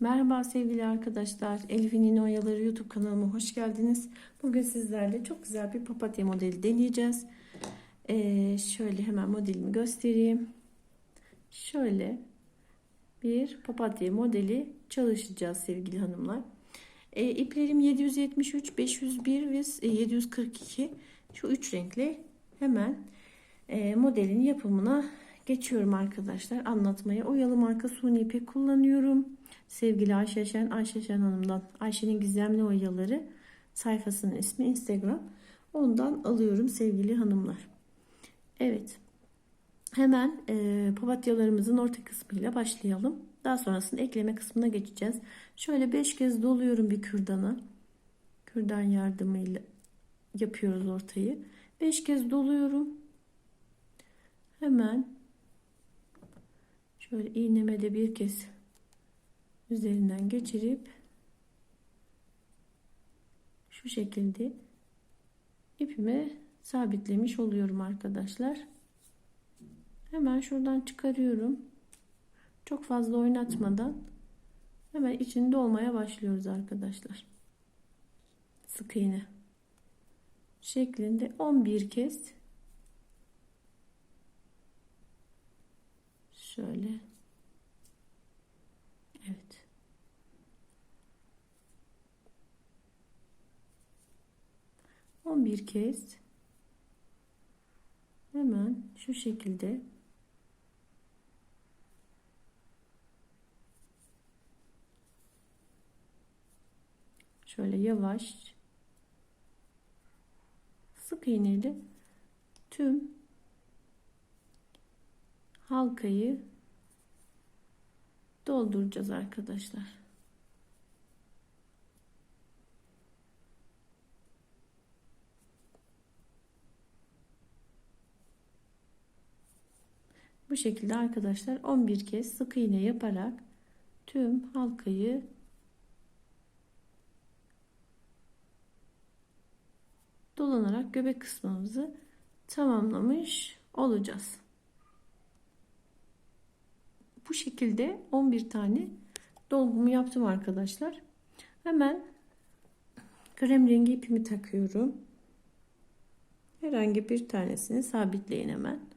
Merhaba sevgili arkadaşlar. Elif'in Oyaları YouTube kanalıma hoş geldiniz. Bugün sizlerle çok güzel bir papatya modeli deneyeceğiz. Ee, şöyle hemen modelimi göstereyim. Şöyle bir papatya modeli çalışacağız sevgili hanımlar. Ee, iplerim 773, 501 ve 742. Şu üç renkli hemen e, modelin yapımına geçiyorum arkadaşlar. Anlatmaya oyalı marka suni ipek kullanıyorum. Sevgili Ayşe Şen, Ayşe Şen Hanım'dan Ayşe'nin Gizemli Oyaları sayfasının ismi Instagram. Ondan alıyorum sevgili hanımlar. Evet. Hemen e, papatyalarımızın orta kısmıyla başlayalım. Daha sonrasında ekleme kısmına geçeceğiz. Şöyle 5 kez doluyorum bir kürdana. Kürdan yardımıyla yapıyoruz ortayı. 5 kez doluyorum. Hemen şöyle iğneme de bir kez üzerinden geçirip şu şekilde ipimi sabitlemiş oluyorum arkadaşlar. Hemen şuradan çıkarıyorum. Çok fazla oynatmadan hemen içinde olmaya başlıyoruz arkadaşlar. Sık iğne şeklinde 11 kez şöyle 11 kez. Hemen şu şekilde. Şöyle yavaş. Sık iğneyle tüm halkayı dolduracağız arkadaşlar. Bu şekilde arkadaşlar 11 kez sık iğne yaparak tüm halkayı dolanarak göbek kısmımızı tamamlamış olacağız. Bu şekilde 11 tane dolgumu yaptım arkadaşlar. Hemen krem rengi ipimi takıyorum. Herhangi bir tanesini sabitleyin hemen.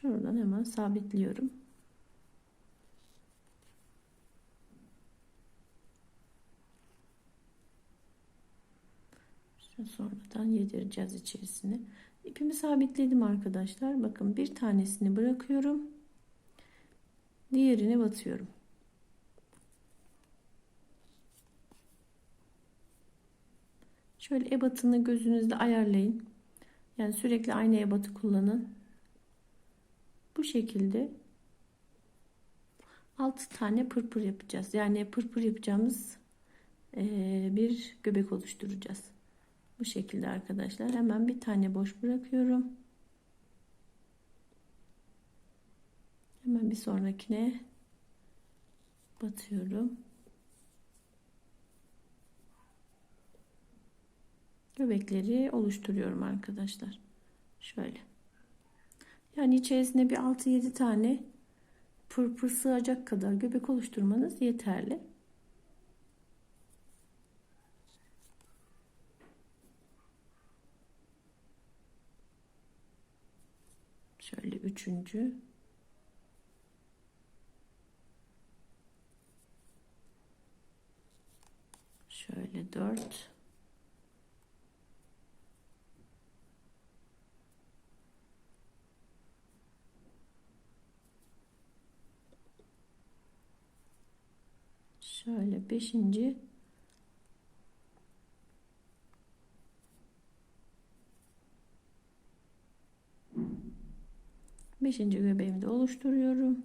Şuradan hemen sabitliyorum. sonradan yedireceğiz içerisine. İpimi sabitledim arkadaşlar. Bakın bir tanesini bırakıyorum. Diğerini batıyorum. Şöyle ebatını gözünüzde ayarlayın. Yani sürekli aynı ebatı kullanın. Bu şekilde 6 tane pırpır yapacağız. Yani pırpır yapacağımız bir göbek oluşturacağız. Bu şekilde arkadaşlar. Hemen bir tane boş bırakıyorum. Hemen bir sonrakine batıyorum. Göbekleri oluşturuyorum arkadaşlar. Şöyle. Yani içerisine bir 6-7 tane pırpır sığacak kadar göbek oluşturmanız yeterli. Şöyle üçüncü. Şöyle dört. Şöyle beşinci. Beşinci göbeğimi de oluşturuyorum.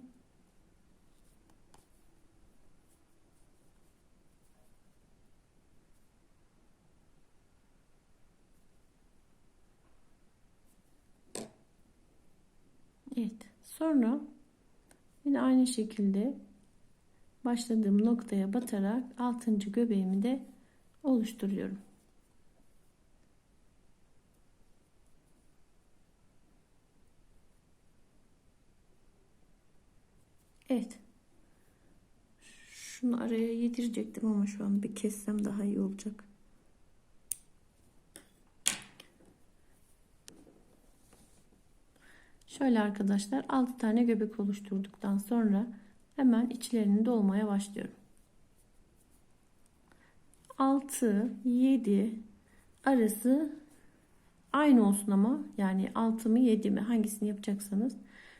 Evet. Sonra yine aynı şekilde başladığım noktaya batarak altıncı göbeğimi de oluşturuyorum. Evet. Şunu araya yedirecektim ama şu an bir kessem daha iyi olacak. Şöyle arkadaşlar 6 tane göbek oluşturduktan sonra hemen içlerini dolmaya başlıyorum. 6 7 arası aynı olsun ama yani 6 mı 7 mi hangisini yapacaksanız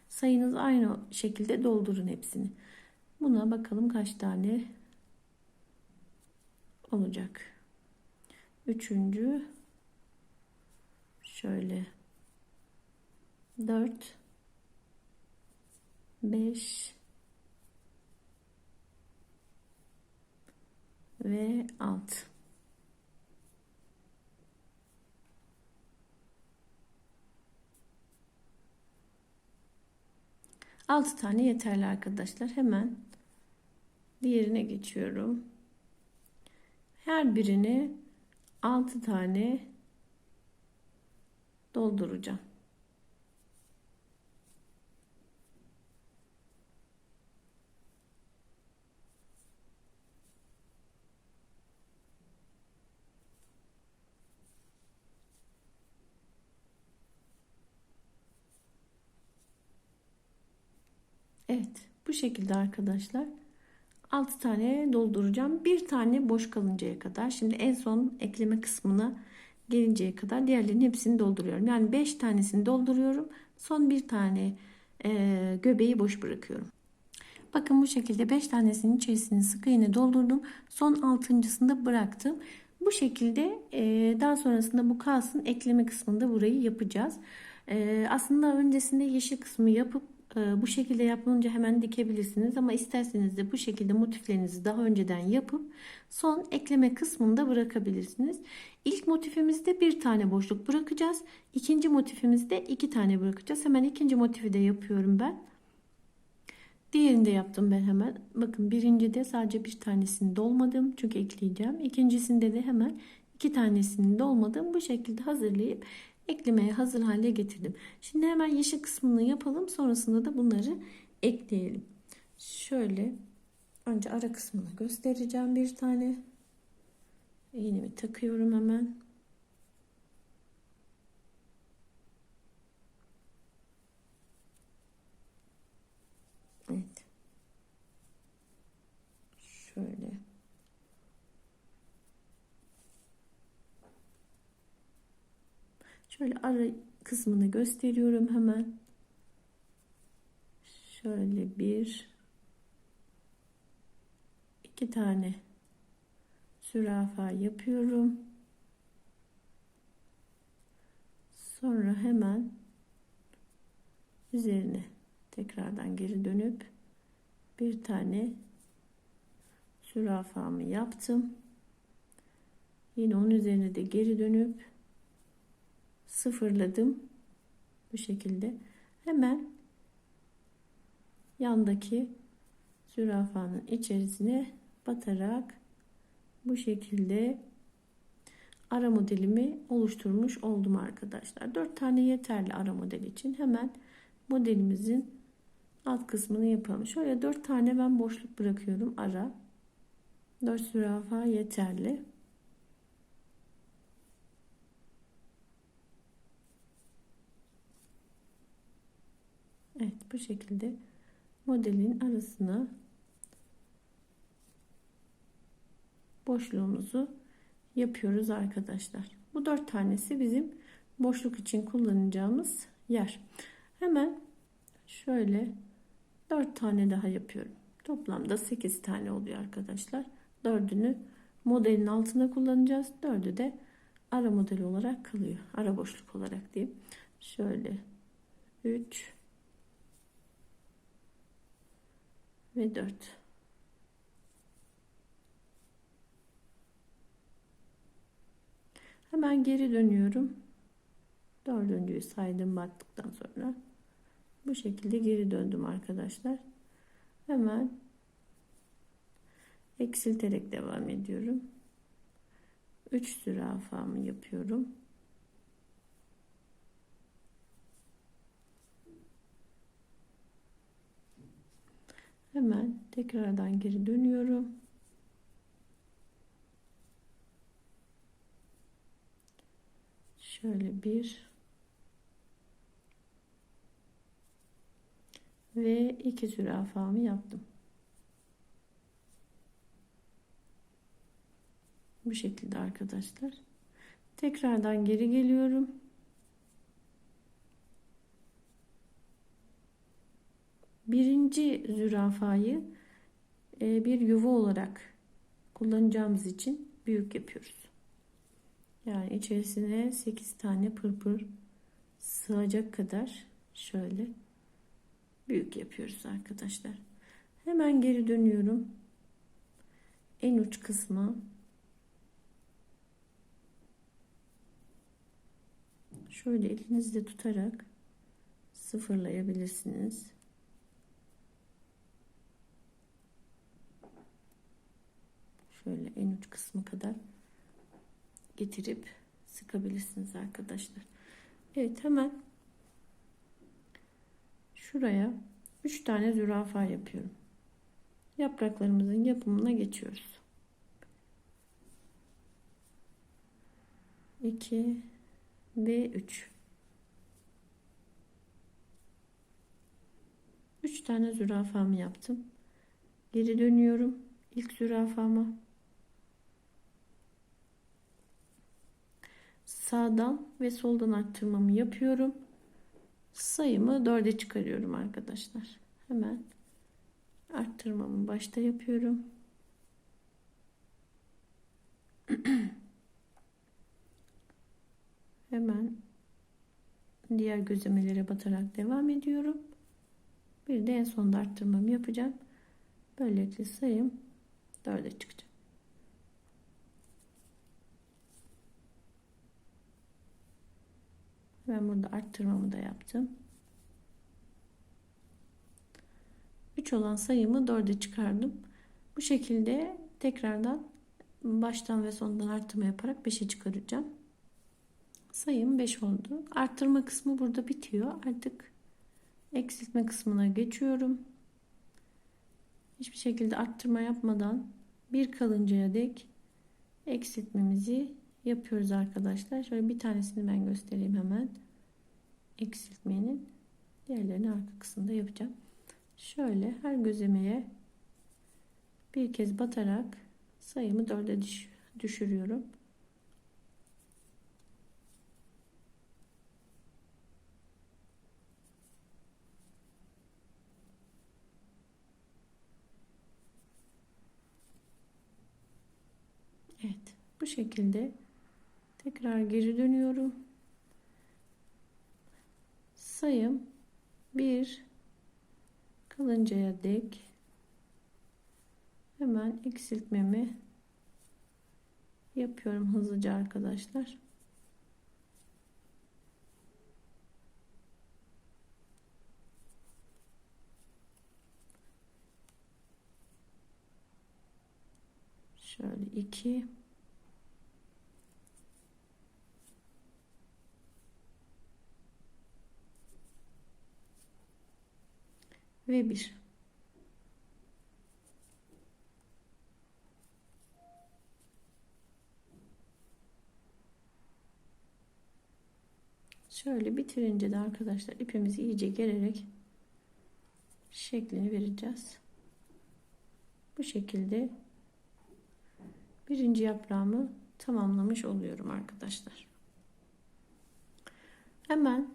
sayınız aynı şekilde doldurun hepsini. Buna bakalım kaç tane olacak. Üçüncü şöyle 4 5 ve 6 6 tane yeterli arkadaşlar. Hemen diğerine geçiyorum. Her birini 6 tane dolduracağım. Evet bu şekilde arkadaşlar 6 tane dolduracağım. Bir tane boş kalıncaya kadar. Şimdi en son ekleme kısmına gelinceye kadar diğerlerinin hepsini dolduruyorum. Yani 5 tanesini dolduruyorum. Son bir tane e, göbeği boş bırakıyorum. Bakın bu şekilde 5 tanesinin içerisine sık iğne doldurdum. Son altıncısını bıraktım. Bu şekilde e, daha sonrasında bu kalsın ekleme kısmında burayı yapacağız. E, aslında öncesinde yeşil kısmı yapıp bu şekilde yapılınca hemen dikebilirsiniz ama isterseniz de bu şekilde motiflerinizi daha önceden yapıp son ekleme kısmında bırakabilirsiniz. İlk motifimizde bir tane boşluk bırakacağız. İkinci motifimizde iki tane bırakacağız. Hemen ikinci motifi de yapıyorum ben. Diğerini de yaptım ben hemen. Bakın birincide sadece bir tanesini dolmadım çünkü ekleyeceğim. İkincisinde de hemen iki tanesini dolmadım. Bu şekilde hazırlayıp eklemeye hazır hale getirdim. Şimdi hemen yeşil kısmını yapalım. Sonrasında da bunları ekleyelim. Şöyle önce ara kısmını göstereceğim bir tane. İğnemi takıyorum hemen. Evet. Şöyle. Şöyle ara kısmını gösteriyorum hemen. Şöyle bir iki tane zürafa yapıyorum. Sonra hemen üzerine tekrardan geri dönüp bir tane zürafamı yaptım. Yine onun üzerine de geri dönüp sıfırladım. Bu şekilde. Hemen yandaki zürafanın içerisine batarak bu şekilde ara modelimi oluşturmuş oldum arkadaşlar. 4 tane yeterli ara model için. Hemen modelimizin alt kısmını yapalım. Şöyle 4 tane ben boşluk bırakıyorum ara. 4 zürafa yeterli. Evet bu şekilde modelin arasına boşluğumuzu yapıyoruz arkadaşlar. Bu dört tanesi bizim boşluk için kullanacağımız yer. Hemen şöyle dört tane daha yapıyorum. Toplamda 8 tane oluyor arkadaşlar. Dördünü modelin altına kullanacağız. Dördü de ara model olarak kalıyor. Ara boşluk olarak diyeyim. Şöyle 3 ve 4. Hemen geri dönüyorum. Dördüncüyü saydım battıktan sonra. Bu şekilde geri döndüm arkadaşlar. Hemen eksilterek devam ediyorum. 3 zürafamı yapıyorum. Hemen tekrardan geri dönüyorum. Şöyle bir ve iki zürafamı yaptım. Bu şekilde arkadaşlar. Tekrardan geri geliyorum. Birinci zürafayı e, bir yuva olarak kullanacağımız için büyük yapıyoruz. Yani içerisine 8 tane pırpır sığacak kadar şöyle büyük yapıyoruz arkadaşlar. Hemen geri dönüyorum. En uç kısmı şöyle elinizde tutarak sıfırlayabilirsiniz. Şöyle en uç kısmı kadar getirip sıkabilirsiniz arkadaşlar. Evet hemen şuraya 3 tane zürafa yapıyorum. Yapraklarımızın yapımına geçiyoruz. 2 ve 3 3 tane zürafamı yaptım. Geri dönüyorum. İlk zürafama sağdan ve soldan arttırmamı yapıyorum. Sayımı 4'e çıkarıyorum arkadaşlar. Hemen arttırmamı başta yapıyorum. Hemen diğer gözlemelere batarak devam ediyorum. Bir de en sonda arttırmamı yapacağım. Böylelikle sayım 4'e çıkacak. Ben burada arttırmamı da yaptım. 3 olan sayımı 4'e çıkardım. Bu şekilde tekrardan baştan ve sondan arttırma yaparak 5'e çıkaracağım. Sayım 5 oldu. Arttırma kısmı burada bitiyor. Artık eksiltme kısmına geçiyorum. Hiçbir şekilde arttırma yapmadan bir kalıncaya dek eksiltmemizi yapıyoruz arkadaşlar. Şöyle bir tanesini ben göstereyim hemen. Eksiltmenin diğerlerini arka kısımda yapacağım. Şöyle her gözlemeye bir kez batarak sayımı dörde düşürüyorum. Evet bu şekilde tekrar geri dönüyorum. Sayım 1 kalıncaya dek. Hemen eksiltmemi yapıyorum hızlıca arkadaşlar. Şöyle 2 ve 1. Şöyle bitirince de arkadaşlar ipimizi iyice gererek şeklini vereceğiz. Bu şekilde birinci yaprağımı tamamlamış oluyorum arkadaşlar. Hemen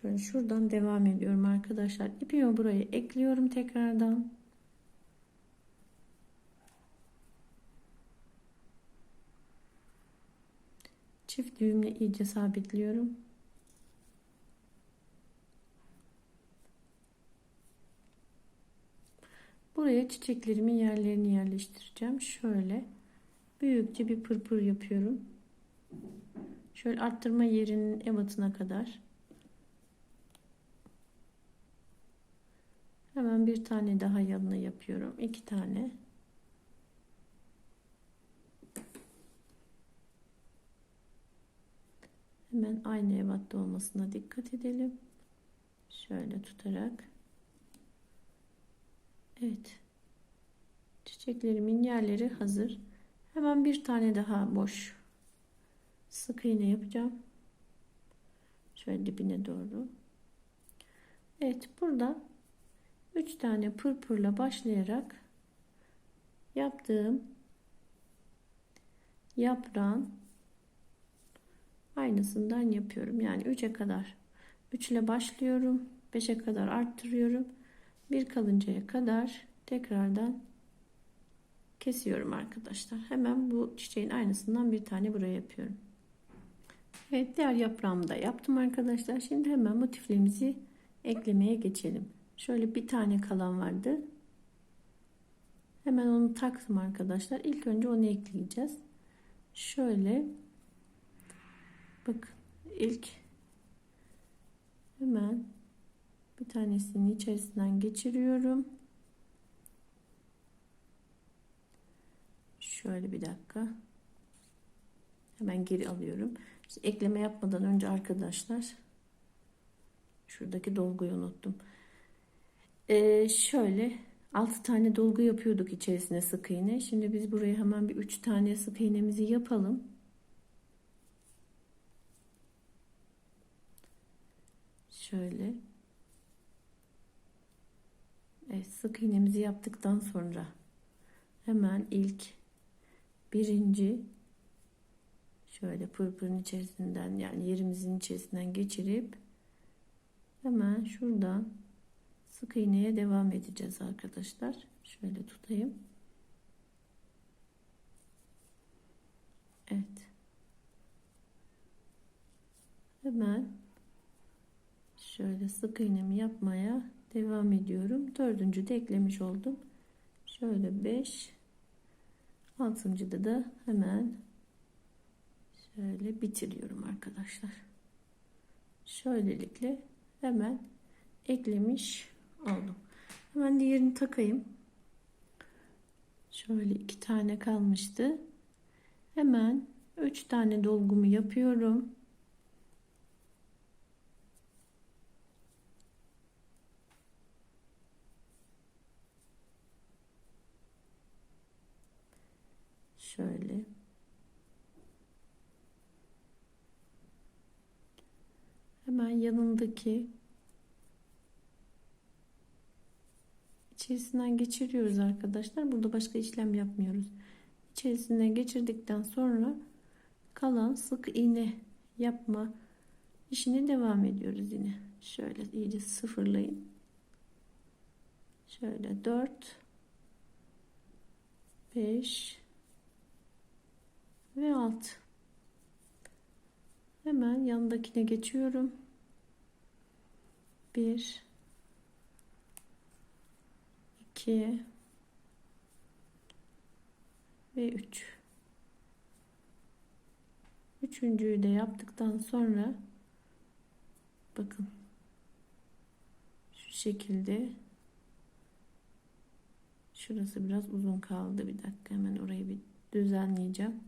Şöyle şuradan devam ediyorum arkadaşlar. İpimi buraya ekliyorum tekrardan. Çift düğümle iyice sabitliyorum. Buraya çiçeklerimin yerlerini yerleştireceğim. Şöyle büyükçe bir pırpır yapıyorum. Şöyle arttırma yerinin ebatına kadar. Hemen bir tane daha yanına yapıyorum. iki tane. Hemen aynı ebatta olmasına dikkat edelim. Şöyle tutarak. Evet. Çiçeklerimin yerleri hazır. Hemen bir tane daha boş sık iğne yapacağım. Şöyle dibine doğru. Evet burada 3 tane pırpırla başlayarak yaptığım yaprağın aynısından yapıyorum. Yani 3'e kadar 3 ile başlıyorum. 5'e kadar arttırıyorum. Bir kalıncaya kadar tekrardan kesiyorum arkadaşlar. Hemen bu çiçeğin aynısından bir tane buraya yapıyorum. Evet diğer yaprağımı da yaptım arkadaşlar. Şimdi hemen motiflerimizi eklemeye geçelim. Şöyle bir tane kalan vardı. Hemen onu taktım arkadaşlar. İlk önce onu ekleyeceğiz. Şöyle bakın ilk hemen bir tanesini içerisinden geçiriyorum. Şöyle bir dakika. Hemen geri alıyorum. İşte ekleme yapmadan önce arkadaşlar şuradaki dolguyu unuttum. Ee, şöyle 6 tane dolgu yapıyorduk içerisine sık iğne. Şimdi biz buraya hemen bir 3 tane sık iğnemizi yapalım. Şöyle. Evet, sık iğnemizi yaptıktan sonra hemen ilk birinci şöyle pırpırın içerisinden yani yerimizin içerisinden geçirip hemen şuradan sık iğneye devam edeceğiz arkadaşlar. Şöyle tutayım. Evet. Hemen şöyle sık iğnemi yapmaya devam ediyorum. Dördüncü de eklemiş oldum. Şöyle 5 altıncıda da hemen şöyle bitiriyorum arkadaşlar. Şöylelikle hemen eklemiş oldum. Hemen diğerini takayım. Şöyle iki tane kalmıştı. Hemen üç tane dolgumu yapıyorum. Şöyle. Hemen yanındaki içerisinden geçiriyoruz arkadaşlar. Burada başka işlem yapmıyoruz. İçerisinden geçirdikten sonra kalan sık iğne yapma işini devam ediyoruz yine. Şöyle iyice sıfırlayın. Şöyle 4 5 ve 6 hemen yanındakine geçiyorum 1 2 ve 3 üçüncüyü de yaptıktan sonra bakın şu şekilde şurası biraz uzun kaldı. Bir dakika hemen orayı bir düzenleyeceğim.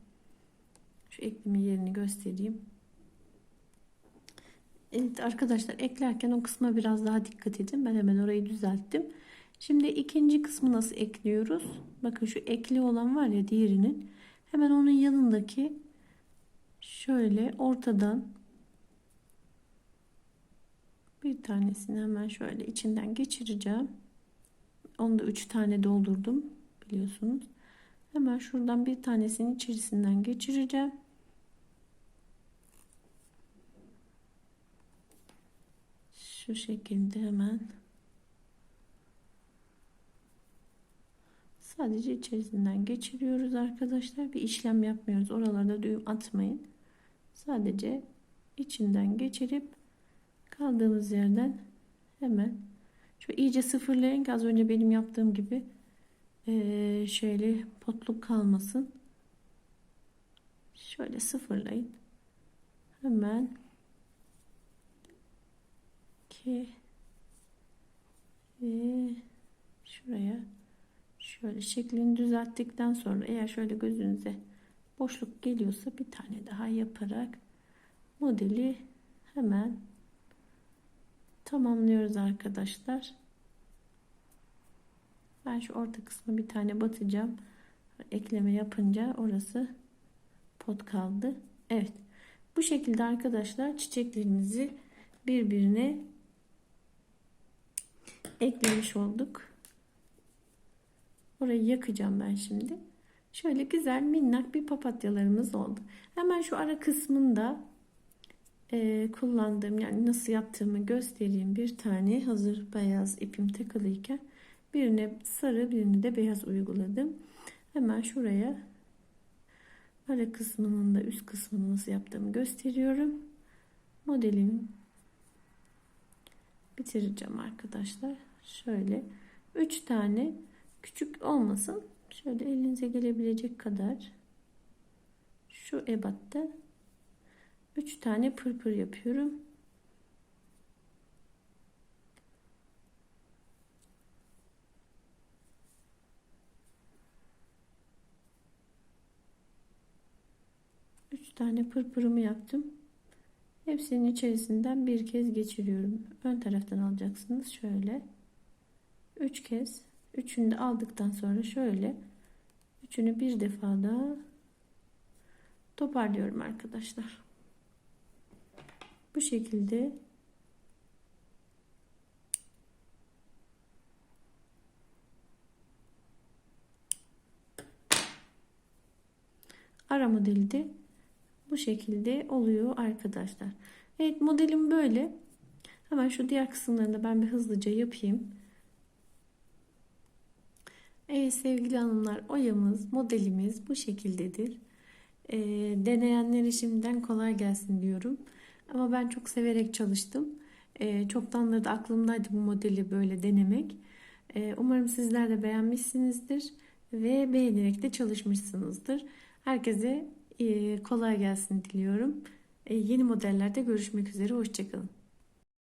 Şu eklemi yerini göstereyim. Evet arkadaşlar eklerken o kısma biraz daha dikkat edin. Ben hemen orayı düzelttim Şimdi ikinci kısmı nasıl ekliyoruz? Bakın şu ekli olan var ya diğerinin. Hemen onun yanındaki şöyle ortadan bir tanesini hemen şöyle içinden geçireceğim. Onu da üç tane doldurdum biliyorsunuz. Hemen şuradan bir tanesini içerisinden geçireceğim. Şu şekilde hemen Sadece içerisinden geçiriyoruz arkadaşlar. Bir işlem yapmıyoruz. Oralarda düğüm atmayın. Sadece içinden geçirip kaldığımız yerden hemen şu iyice sıfırlayın ki az önce benim yaptığım gibi ee, şöyle potluk kalmasın. Şöyle sıfırlayın. Hemen 2 ve şuraya Şöyle şeklini düzelttikten sonra eğer şöyle gözünüze boşluk geliyorsa bir tane daha yaparak modeli hemen tamamlıyoruz arkadaşlar. Ben şu orta kısmı bir tane batacağım. Ekleme yapınca orası pot kaldı. Evet. Bu şekilde arkadaşlar çiçeklerimizi birbirine eklemiş olduk. Orayı yakacağım ben şimdi. Şöyle güzel minnak bir papatyalarımız oldu. Hemen şu ara kısmında e, kullandığım yani nasıl yaptığımı göstereyim. Bir tane hazır beyaz ipim takılıyken birine sarı birine de beyaz uyguladım. Hemen şuraya ara kısmının da üst kısmını nasıl yaptığımı gösteriyorum. Modelimi bitireceğim arkadaşlar. Şöyle 3 tane küçük olmasın. Şöyle elinize gelebilecek kadar şu ebatta 3 tane pırpır yapıyorum. Üç tane pırpırımı yaptım. Hepsinin içerisinden bir kez geçiriyorum. Ön taraftan alacaksınız. Şöyle. Üç kez. Üçünü de aldıktan sonra şöyle. Üçünü bir defa daha toparlıyorum arkadaşlar. Bu şekilde ara modeli de bu şekilde oluyor arkadaşlar. Evet modelim böyle. Hemen şu diğer kısımlarını ben bir hızlıca yapayım. Evet sevgili hanımlar oyamız modelimiz bu şekildedir. E, deneyenlere şimdiden kolay gelsin diyorum. Ama ben çok severek çalıştım. E, çoktandır da aklımdaydı bu modeli böyle denemek. E, umarım sizler de beğenmişsinizdir ve beğenerek de çalışmışsınızdır. Herkese e, kolay gelsin diliyorum. E, yeni modellerde görüşmek üzere. Hoşçakalın.